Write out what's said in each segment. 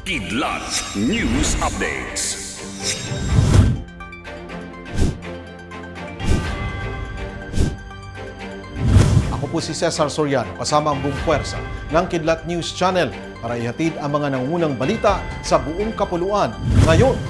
Kidlat News Updates. Ako po si Cesar Soriano kasama ang buong puwersa ng Kidlat News Channel para ihatid ang mga nangunang balita sa buong kapuluan. Ngayon,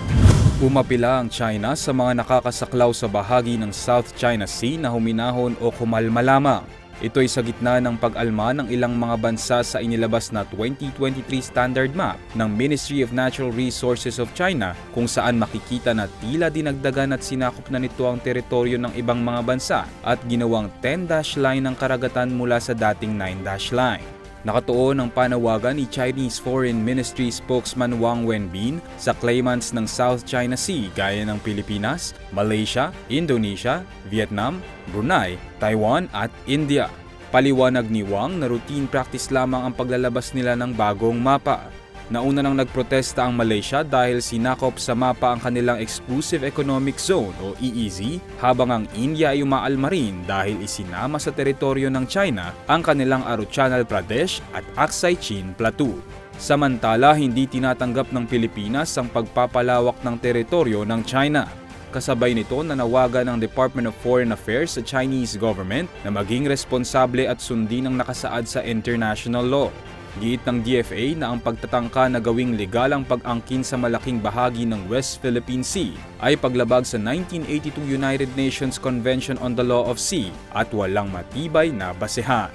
Umapila ang China sa mga nakakasaklaw sa bahagi ng South China Sea na huminahon o kumalmalama. Ito'y sa gitna ng pag-alma ng ilang mga bansa sa inilabas na 2023 Standard Map ng Ministry of Natural Resources of China kung saan makikita na tila dinagdagan at sinakop na nito ang teritoryo ng ibang mga bansa at ginawang 10-dash line ng karagatan mula sa dating 9-dash line. Nakatuon ang panawagan ni Chinese Foreign Ministry spokesman Wang Wenbin sa claimants ng South China Sea gaya ng Pilipinas, Malaysia, Indonesia, Vietnam, Brunei, Taiwan at India. Paliwanag ni Wang na routine practice lamang ang paglalabas nila ng bagong mapa. Nauna nang nagprotesta ang Malaysia dahil sinakop sa mapa ang kanilang Exclusive Economic Zone o EEZ habang ang India ay umaalma rin dahil isinama sa teritoryo ng China ang kanilang Arunachal Pradesh at Aksai Chin Plateau. Samantala, hindi tinatanggap ng Pilipinas ang pagpapalawak ng teritoryo ng China. Kasabay nito nanawagan ng Department of Foreign Affairs sa Chinese government na maging responsable at sundin ang nakasaad sa international law. Giit ng DFA na ang pagtatangka na gawing legal ang pag-angkin sa malaking bahagi ng West Philippine Sea ay paglabag sa 1982 United Nations Convention on the Law of Sea at walang matibay na basehan.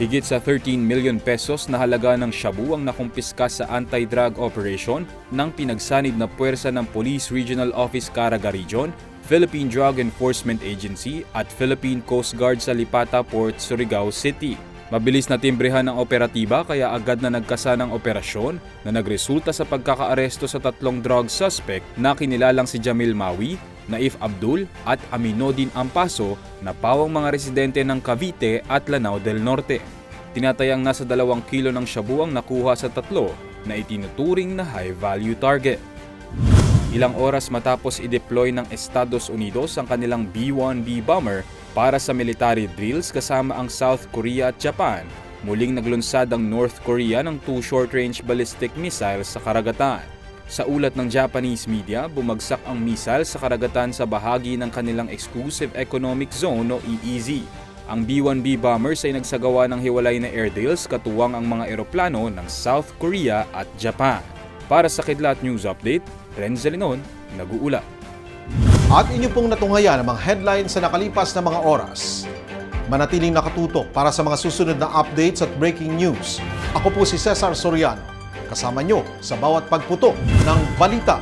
Higit sa 13 million pesos na halaga ng shabu ang nakumpiska sa anti-drug operation ng pinagsanib na puwersa ng Police Regional Office Caraga Region, Philippine Drug Enforcement Agency at Philippine Coast Guard sa Lipata Port, Surigao City. Mabilis na timbrehan ng operatiba kaya agad na nagkasa ng operasyon na nagresulta sa pagkakaaresto sa tatlong drug suspect na kinilalang si Jamil Mawi, Naif Abdul at Aminodin Ampaso na pawang mga residente ng Cavite at Lanao del Norte. Tinatayang nasa dalawang kilo ng shabu ang nakuha sa tatlo na itinuturing na high-value target. Ilang oras matapos i-deploy ng Estados Unidos ang kanilang B-1B bomber para sa military drills kasama ang South Korea at Japan, muling naglunsad ang North Korea ng two short-range ballistic missiles sa karagatan. Sa ulat ng Japanese media, bumagsak ang missile sa karagatan sa bahagi ng kanilang Exclusive Economic Zone o EEZ. Ang B-1B bombers ay nagsagawa ng hiwalay na air deals katuwang ang mga eroplano ng South Korea at Japan. Para sa Kidlat News Update, Renzo Linon, nag-uula. at inyo pong natunghayan ang mga headlines sa nakalipas na mga oras. Manatiling nakatutok para sa mga susunod na updates at breaking news. Ako po si Cesar Soriano, kasama nyo sa bawat pagputo ng balita.